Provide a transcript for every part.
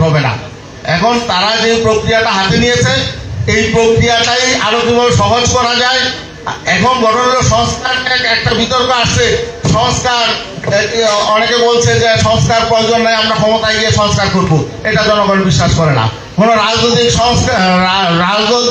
হবে না। এখন তারা যে প্রক্রিয়াটা হাতে নিয়েছে, এই প্রক্রিয়াটাই আরও কীভাবে সহজ করা যায়। এখন ঘটনা সংস্কার এক- একটা বিতর্ক আসছে। সংস্কার অনেকে বলছে যে সংস্কার প্রয়োজন নাই, আমরা ক্ষমতায় গিয়ে সংস্কার করব। এটা জনগণ বিশ্বাস করে না। কোনো রাজনৈতিক সংস্কার রাজনৈতিক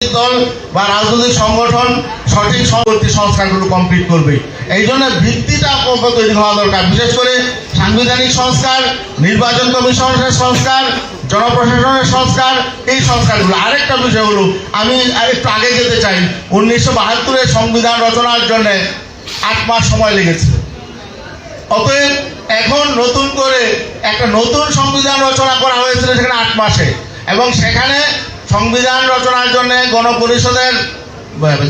দল বা রাজনৈতিক সংগঠন সঠিক সম্পত্তি সংস্কারগুলো কমপ্লিট করবে। এই জন্য ভিত্তিটা তৈরি হওয়া দরকার। বিশেষ করে সাংবিধানিক সংস্কার, নির্বাচন কমিশনের সংস্কার, জনপ্রশাসনের সংস্কার, এই সংস্কারগুলো। আরেকটা বিষয় হলো, আমি আর একটু আগে যেতে চাই। উনিশশো বাহাত্তরের সংবিধান রচনার জন্য আট মাস সময় লেগেছে। অতএব এখন নতুন করে একটা নতুন সংবিধান রচনা করা হয়েছিল সেখানে আট মাসে। এবং সেখানে সংবিধান রচনার জন্য গণপরিষদের,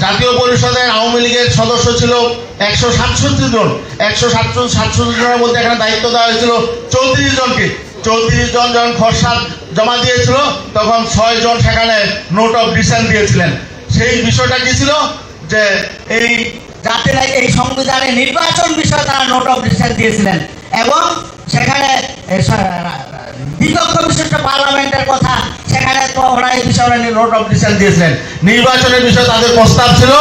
জাতীয় পরিষদের আওয়ামী লীগের সদস্য ছিল একশো সাতষট্টি জন। একশো সাতষট্টি সাতষট্টি জনের মধ্যে এখানে দায়িত্ব দেওয়া হয়েছিল চৌত্রিশ জনকে। চৌত্রিশ জন যখন খরসাদ জমা দিয়েছিল, তখন ছয় জন সেখানে নোট অফ ডিসেন্ট দিয়েছিলেন। সেই বিষয়টা কি ছিল? যে এই না এই সংবিধানে নির্বাচন বিষয়ে তারা নোট অফ ডিসিশন দিয়েছিলেন এবং সেখানে বিপক্ষ বিশিষ্ট পার্লামেন্টের কথা ওরা বিষয়ে নোট অফ ডিসিশন দিয়েছিলেন। নির্বাচনের বিষয়ে তাদের প্রস্তাব ছিল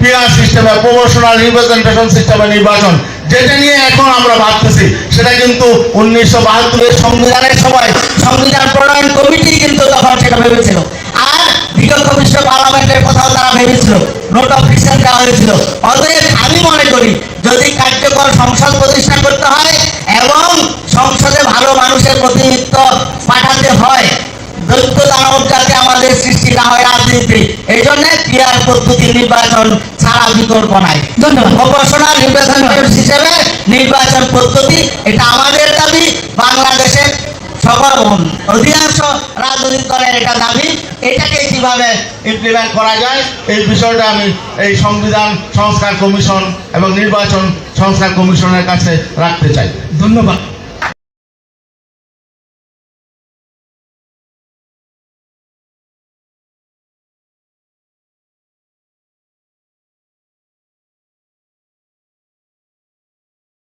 পিআর সিস্টেমে প্রমোশনাল রিপ্রেজেন্টেশন সিস্টেমে নির্বাচন। যেটা নিয়ে এখন আমরা ভাবতেছি, সেটা কিন্তু উনিশশো বাহাত্তরের সংবিধানের সময় সংবিধান প্রণয়ন কমিটি কিন্তু তখন সেটা ভেবেছিল। আর বিগত বিশ্ব পার্লামেন্টের তারা ভেবেছিল। নোট অফ ডিসিশন দেওয়া হয়েছিল। অতএব আমি মনে করি, যদি কার্যকর সংসদ প্রতিষ্ঠা করতে হয় এবং সংসদে ভালো মানুষের প্রতিনিধিত্ব পাঠাতে হয় দৈত্য দানব যাতে আমাদের সৃষ্টি না হয় রাজনীতি। এই জন্য ক্রিয়ার পদ্ধতি নির্বাচন ছাড়া বিকল্প নাই। প্রফেশনাল নির্বাচন হিসেবে নির্বাচন পদ্ধতি এটা আমাদের দাবি বাংলাদেশের সকল অধিকাংশ রাজনৈতিক দলের এটা দাবি। এটাকে কীভাবে ইমপ্লিমেন্ট করা যায় এই বিষয়টা আমি এই সংবিধান সংস্কার কমিশন এবং নির্বাচন সংস্কার কমিশনের কাছে রাখতে চাই। ধন্যবাদ।